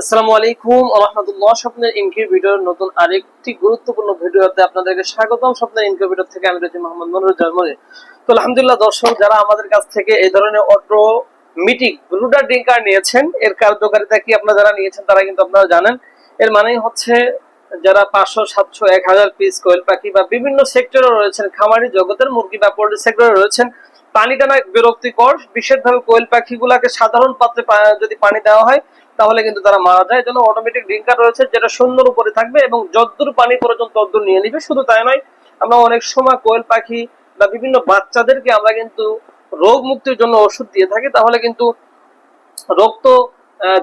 আসসালামু আলাইকুম স্বপ্নের নতুন আরেকটি গুরুত্বপূর্ণ ভিডিওতে আপনাদেরকে স্বাগতম। স্বপ্নের থেকে আমি রয়েছি মোহাম্মদ তো আলহামদুলিল্লাহ, দর্শক, যারা আমাদের কাছ থেকে এই ধরনের অটো মিটিং ড্রিঙ্কার নিয়েছেন, এর কার্যকারিতা কি আপনারা যারা নিয়েছেন, তারা কিন্তু আপনারা জানেন। এর মানেই হচ্ছে যারা পাঁচশো, সাতশো, এক হাজার পিস কোয়েল পাখি বা বিভিন্ন সেক্টরে রয়েছেন, খামারি জগতের মুরগি বা পোল্ট্রি সেক্টরে রয়েছেন পানি টানা বিরক্তিকর। বিশেষভাবে কোয়েল পাখিগুলাকে সাধারণ পাত্রে যদি পানি দেওয়া হয়, তাহলে কিন্তু তারা মারা যায়। জন্য অটোমেটিক ড্রিঙ্কার রয়েছে যেটা সুন্দর উপরে থাকবে এবং যদ্দূর পানি প্রয়োজন তদ্দূর নিয়ে নিবে। শুধু তাই নয়, আমরা অনেক সময় কোয়েল পাখি বা বিভিন্ন বাচ্চাদেরকে আমরা কিন্তু রোগ মুক্তির জন্য ওষুধ দিয়ে থাকি। তাহলে কিন্তু রোগ তো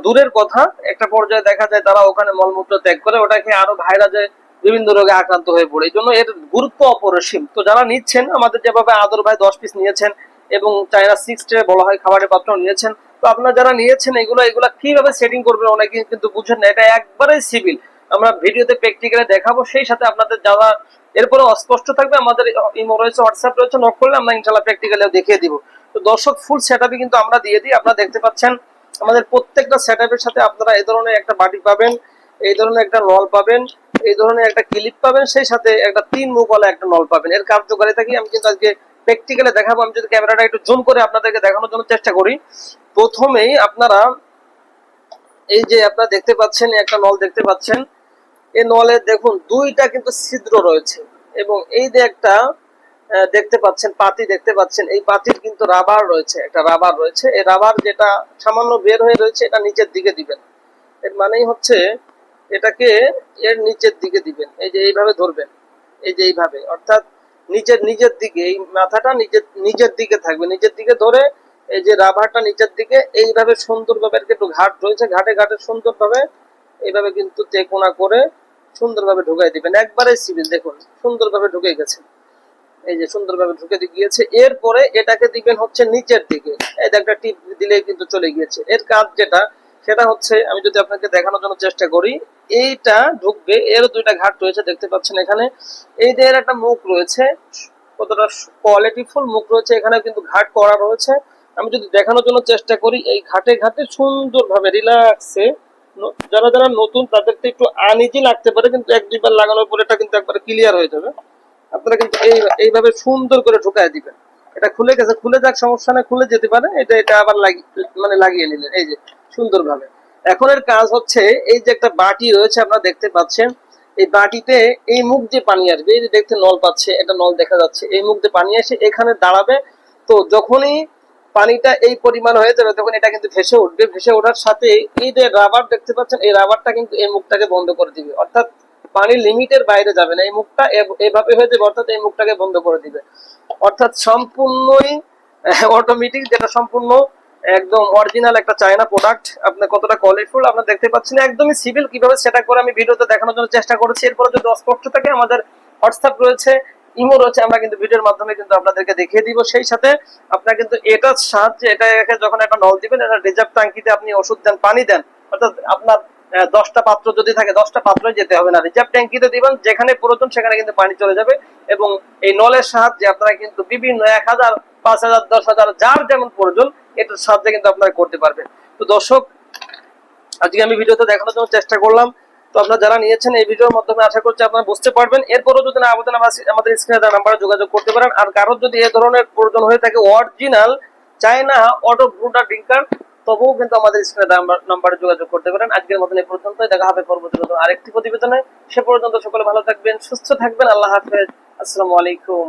দূরের কথা। একটা পর্যায়ে দেখা যায় তারা ওখানে মলমূত্র ত্যাগ করে, ওটাকে আরও ভাইরাসে বিভিন্ন রোগে আক্রান্ত হয়ে পড়ে। এই জন্য এর গুরুত্ব অপরিসীম। তো যারা নিচ্ছেন, আমাদের যেভাবে আদর ভাই দশ পিস নিয়েছেন এবং চায়না সিক্স বলা হয় খাবারের পাত্র নিয়েছেন, তো আপনারা যারা নিয়েছেন এগুলো এগুলো কীভাবে সেটিং করবেন অনেকে কিন্তু বুঝেন না, এটা একবারেই সিভিল আমরা ভিডিওতে প্র্যাকটিক্যালে দেখাবো, সেই সাথে আপনাদের যারা এরপরে অস্পষ্ট থাকবে, আমাদের ইমো রয়েছে হোয়াটসঅ্যাপ রয়েছে নক করলে আমরা ইনশাল্লাহ প্র্যাকটিক্যালে দেখিয়ে দিব। তো দর্শক ফুল সেটআপই কিন্তু আমরা দিয়ে দিই, আপনারা দেখতে পাচ্ছেন, আমাদের প্রত্যেকটা সেটআপের সাথে আপনারা এই ধরনের একটা বাটি পাবেন, এই ধরনের একটা রল পাবেন এই ধরনের একটা ক্লিপ পাবেন, সেই সাথে একটা তিন মুখওয়ালা একটা নল পাবেন। এর কার্যকারিতা কি আমি কিন্তু আজকে প্র্যাকটিক্যালে দেখাবো। আমি যদি ক্যামেরাটা একটু জুম করে আপনাদেরকে দেখানোর জন্য চেষ্টা করি। প্রথমেই আপনারা এই যে আপনারা দেখতে পাচ্ছেন একটা নল দেখতে পাচ্ছেন। এই নলে দেখুন, দুইটা কিন্তু ছিদ্র রয়েছে এবং এই যে একটা দেখতে পাচ্ছেন, পাতি দেখতে পাচ্ছেন, এই পাতির কিন্তু রাবার রয়েছে, একটা রাবার রয়েছে। এই রাবার যেটা সামান্য বের হয়ে রয়েছে, এটা নিচের দিকে দিবেন। এর মানেই হচ্ছে এটাকে এর নিচের দিকে দিবেন। এই যে এইভাবে ধরবেন। এই যে এইভাবে। অর্থাৎ নিচের নিজের দিকে, এই মাথাটা নিজের নিজের দিকে থাকবে। নিজের দিকে ধরে এই যে রাবারটা নিচের দিকে, এইভাবে সুন্দরভাবে একটু ঘাট রয়েছে। ঘাটে ঘাটে সুন্দরভাবে এইভাবে কিন্তু তেকোনা করে সুন্দরভাবে ঢুকাই দিবেন। একবারে সিভিল, দেখুন, সুন্দরভাবে ঢুকে গেছে। এই যে সুন্দরভাবে ঢুকে গিয়েছে। এরপরে এটাকে দিবেন হচ্ছে নিচের দিকে। যে একটা টিপ দিলেই কিন্তু চলে গিয়েছে। এর কাজ যেটা সেটা হচ্ছে, আমি যদি আপনাকে দেখানোর জন্য চেষ্টা করি, এইটা ঢুকবে, এর দুইটা ঘাট রয়েছে, দেখতে পাচ্ছেন এখানে। এই যে এর একটা মুখ রয়েছে, কতটা কোয়ালিটি ফুল মুখ রয়েছে এখানে কিন্তু ঘাট করা রয়েছে। আমি যদি দেখানোর জন্য চেষ্টা করি, এই ঘাটে ঘাটে সুন্দরভাবে রিল্যাক্সে যারা যারা নতুন তাদের তো একটু আনিজি লাগতে পারে, কিন্তু এক দুইবার লাগানোর পরে এটা কিন্তু একবারে ক্লিয়ার হয়ে যাবে। আপনারা কিন্তু এই, এইভাবে সুন্দর করে ঢুকায় দিবেন। এটা খুলে গেছে, খুলে যাক, সমস্যা না খুলে যেতে পারে। এটা এটা আবার লাগি- মানে লাগিয়ে নিলেন। এই যে সুন্দরভাবে। এখন এর কাজ হচ্ছে এই যে একটা বাটি রয়েছে, আপনারা দেখতে পাচ্ছেন। এই বাটিতে এই মুখ দিয়ে পানি আসবে, এই যে দেখতে নল পাচ্ছে, এটা নল দেখা যাচ্ছে। এই মুখ দিয়ে পানি এসে এখানে দাঁড়াবে। তো যখনই পানিটা এই পরিমাণ হয়ে যাবে, তখন এটা কিন্তু ভেসে উঠবে। ভেসে ওঠার সাথে এই যে রাবার দেখতে পাচ্ছেন, এই রাবারটা কিন্তু এই মুখটাকে বন্ধ করে দিবে। অর্থাৎ পানির লিমিটের বাইরে যাবে না। এই মুখটা এভ- এভাবে হয়ে যাবে, অর্থাৎ এই মুখটাকে বন্ধ করে দিবে। অর্থাৎ সম্পূর্ণই, অটোমেটিক যেটা সম্পূর্ণ একদম অরিজিনাল একটা চায়না প্রোডাক্ট আপনার কতটা কোয়ালিটিফুল আপনারা দেখতে পাচ্ছেন, একদমই সিভিল কীভাবে সেটা করে আমি ভিডিওতে দেখানোর জন্য চেষ্টা করেছি। এরপরে যদি অস্পষ্ট থাকে, আমাদের হোয়াটসঅ্যাপ রয়েছে, ইমো রয়েছে, আমরা কিন্তু ভিডিওর মাধ্যমে কিন্তু আপনাদেরকে দেখিয়ে দিব। সেই সাথে আপনারা কিন্তু এটার সাহায্যে এটাকে যখন একটা নল দিবেন, এটা রিজার্ভ ট্যাঙ্কিতে আপনি ওষুধ দেন, পানি দেন, অর্থাৎ আপনার দশটা পাত্র যদি থাকে, দশটা পাত্র যেতে হবে না। রিজার্ভ ট্যাঙ্কিতে দিবেন, যেখানে প্রয়োজন সেখানে কিন্তু পানি চলে যাবে এবং এই নলের সাহায্যে আপনারা কিন্তু বিভিন্ন এক হাজার পাঁচ হাজার, দশ হাজার, যার যেমন প্রয়োজন, এটার সাহায্যে কিন্তু আপনারা করতে পারবেন। তো দর্শক, আজকে আমি ভিডিওতে দেখানোর জন্য চেষ্টা করলাম। তো আপনারা যারা নিয়েছেন এই ভিডিওর মাধ্যমে আশা করছি আপনারা বুঝতে পারবেন। এরপরও যদি না আবেদন আমাদের স্ক্রিনে দেওয়া নাম্বারে যোগাযোগ করতে পারেন। আর কারোর যদি এ ধরনের প্রয়োজন হয়ে থাকে original China auto brooder drinker তবুও কিন্তু আমাদের স্ক্রিনে নাম্বারে যোগাযোগ করতে পারেন। আজকের মতন এই পর্যন্ত দেখা হবে পরবর্তী আরেকটি প্রতিবেদনে। সে পর্যন্ত সকলে ভালো থাকবেন, সুস্থ থাকবেন। আল্লাহ হাফেজ। আসসালামু আলাইকুম